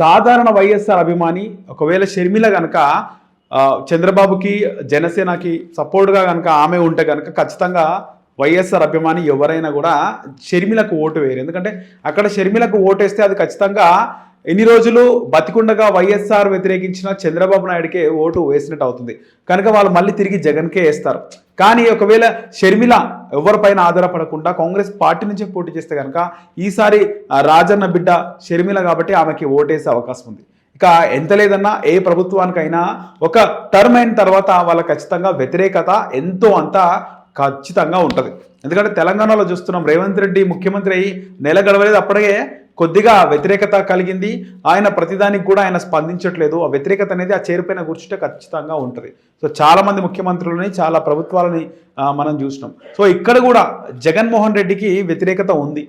సాధారణ వైఎస్ఆర్ అభిమాని ఒకవేళ షర్మిల కనుక చంద్రబాబుకి జనసేనకి సపోర్ట్గా కనుక ఆమె ఉంటే కనుక ఖచ్చితంగా వైఎస్ఆర్ అభిమాని ఎవరైనా కూడా షర్మిలకు ఓటు వేయరు. ఎందుకంటే అక్కడ షర్మిలకు ఓటేస్తే అది ఖచ్చితంగా ఎన్ని రోజులు బతికుండగా వైఎస్ఆర్ వ్యతిరేకించిన చంద్రబాబు నాయుడికే ఓటు వేసినట్టు అవుతుంది. కనుక వాళ్ళు మళ్ళీ తిరిగి జగన్కే వేస్తారు. కానీ ఒకవేళ షర్మిల ఎవరిపైన ఆధారపడకుండా కాంగ్రెస్ పార్టీ నుంచే పోటీ చేస్తే కనుక ఈసారి రాజన్న బిడ్డ షర్మిల కాబట్టి ఆమెకి ఓటేసే అవకాశం ఉంది. ఇక ఎంత లేదన్నా ఏ ప్రభుత్వానికైనా ఒక టర్మ్ అయిన తర్వాత వాళ్ళ ఖచ్చితంగా వ్యతిరేకత ఎంతో అంత ఖచ్చితంగా ఉంటుంది. ఎందుకంటే తెలంగాణలో చూస్తున్నాం రేవంత్ రెడ్డి ముఖ్యమంత్రి అయ్యి నెల గడవలేదు అప్పటికే కొద్దిగా వ్యతిరేకత కలిగింది. ఆయన ప్రతిదానికి కూడా ఆయన స్పందించట్లేదు. ఆ వ్యతిరేకత అనేది ఆ చేరిపోయిన కూర్చుంటే ఖచ్చితంగా ఉంటుంది. సో చాలామంది ముఖ్యమంత్రులని చాలా ప్రభుత్వాలని మనం చూసినాం. సో ఇక్కడ కూడా జగన్మోహన్ రెడ్డికి వ్యతిరేకత ఉంది.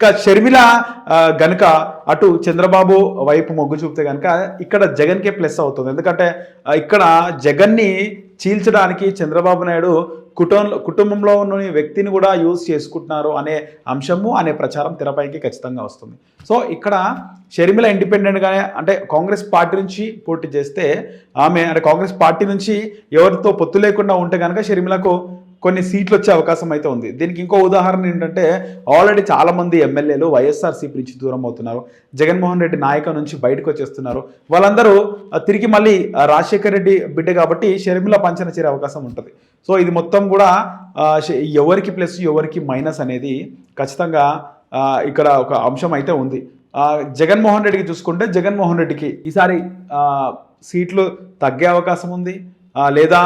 ఇక షర్మిల గనుక అటు చంద్రబాబు వైపు మొగ్గు చూపితే కనుక ఇక్కడ జగన్కే ప్లస్ అవుతుంది. ఎందుకంటే ఇక్కడ జగన్ని చీల్చడానికి చంద్రబాబు నాయుడు కుటుంబ కుటుంబంలో ఉన్న వ్యక్తిని కూడా యూజ్ చేసుకుంటున్నారు అనే అంశము అనే ప్రచారం తెరపైకి ఖచ్చితంగా వస్తుంది. సో ఇక్కడ షర్మిల ఇండిపెండెంట్గానే అంటే కాంగ్రెస్ పార్టీ నుంచి పోటీ చేస్తే ఆమె అంటే కాంగ్రెస్ పార్టీ నుంచి ఎవరితో పొత్తు లేకుండా ఉంటే కనుక షర్మిలకు కొన్ని సీట్లు వచ్చే అవకాశం అయితే ఉంది. దీనికి ఇంకో ఉదాహరణ ఏంటంటే ఆల్రెడీ చాలామంది ఎమ్మెల్యేలు వైఎస్ఆర్సీపీ నుంచి దూరం అవుతున్నారు. జగన్మోహన్ రెడ్డి నాయక నుంచి బయటకు వచ్చేస్తున్నారు. వాళ్ళందరూ తిరిగి మళ్ళీ రాజశేఖర్ రెడ్డి బిడ్డ కాబట్టి షర్మిల పంచన చేరే అవకాశం ఉంటుంది. సో ఇది మొత్తం కూడా ఎవరికి ప్లస్ ఎవరికి మైనస్ అనేది ఖచ్చితంగా ఇక్కడ ఒక అంశం అయితే ఉంది. జగన్మోహన్ రెడ్డికి చూసుకుంటే జగన్మోహన్ రెడ్డికి ఈసారి సీట్లు తగ్గే అవకాశం ఉంది. లేదా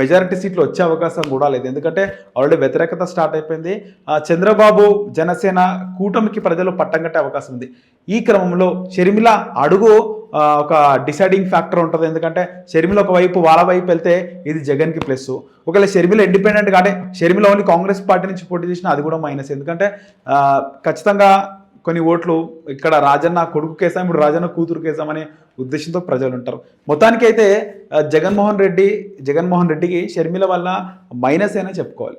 మెజారిటీ సీట్లు వచ్చే అవకాశం కూడా లేదు. ఎందుకంటే ఆల్రెడీ వ్యతిరేకత స్టార్ట్ అయిపోయింది. చంద్రబాబు జనసేన కూటమికి ప్రజలు పట్టం కట్టే అవకాశం ఉంది. ఈ క్రమంలో షర్మిల అడుగు ఒక డిసైడింగ్ ఫ్యాక్టర్ ఉంటుంది. ఎందుకంటే షర్మిల ఒకవైపు వాళ్ళ వైపు వెళ్తే ఇది జగన్కి ప్లస్. ఒకవేళ షర్మిల ఇండిపెండెంట్ అంటే షర్మిల ఓన్లీ కాంగ్రెస్ పార్టీ నుంచి పోటీ చేసినా అది కూడా మైనస్. ఎందుకంటే ఖచ్చితంగా కొన్ని ఓట్లు ఇక్కడ రాజన్న కొడుకు కేసాం ఇప్పుడు రాజన్న కూతురు కేసాం అనే ఉద్దేశంతో ప్రజలు ఉంటారు. మొత్తానికి అయితే జగన్మోహన్ రెడ్డి జగన్మోహన్ రెడ్డికి షర్మిల వల్ల మైనస్ అయినా చెప్పుకోవాలి.